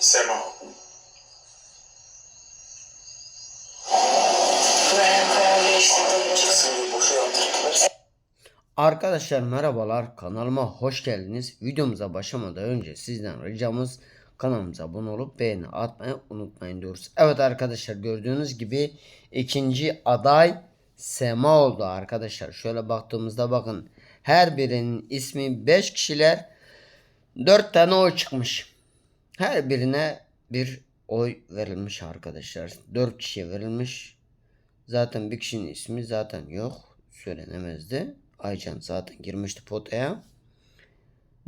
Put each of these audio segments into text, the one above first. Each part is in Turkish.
Sema. Arkadaşlar merhabalar kanalıma hoş geldiniz. Videomuza başlamadan önce sizden ricamız kanalımıza abone olup beğeni atmayı unutmayın diyoruz. Evet arkadaşlar gördüğünüz gibi ikinci aday Sema oldu arkadaşlar. Şöyle baktığımızda bakın her birinin ismi 5 kişiler 4 tane oy çıkmış. Her birine bir oy verilmiş arkadaşlar. 4 kişiye verilmiş. Zaten bir kişinin ismi zaten yok. Söylenemezdi. Aycan zaten girmişti potaya.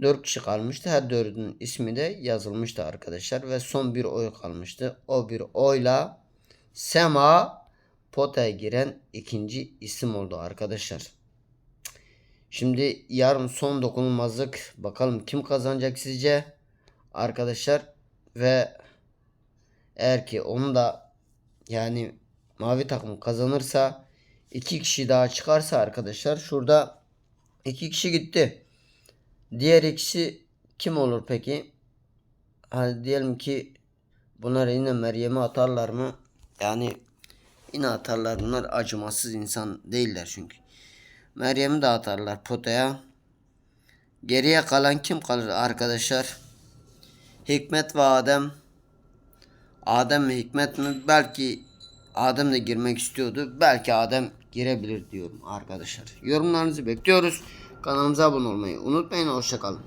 4 kişi kalmıştı. Her dördünün ismi de yazılmıştı arkadaşlar. Ve son bir oy kalmıştı. O bir oyla Sema potaya giren ikinci isim oldu arkadaşlar. Şimdi yarın son dokunulmazlık. Bakalım kim kazanacak sizce? Arkadaşlar ve eğer ki onu da yani mavi takım kazanırsa iki kişi daha çıkarsa arkadaşlar şurada iki kişi gitti. Diğer ikisi kim olur peki? Hadi diyelim ki bunlar yine Meryem'e atarlar mı? Yani yine atarlar bunlar acımasız insan değiller çünkü. Meryem'i de atarlar potaya. Geriye kalan kim kalır arkadaşlar? Hikmet ve Adem. Adem mi Hikmet mi? Belki Adem de girmek istiyordu. Belki Adem girebilir diyorum arkadaşlar. Yorumlarınızı bekliyoruz. Kanalımıza abone olmayı unutmayın. Hoşçakalın.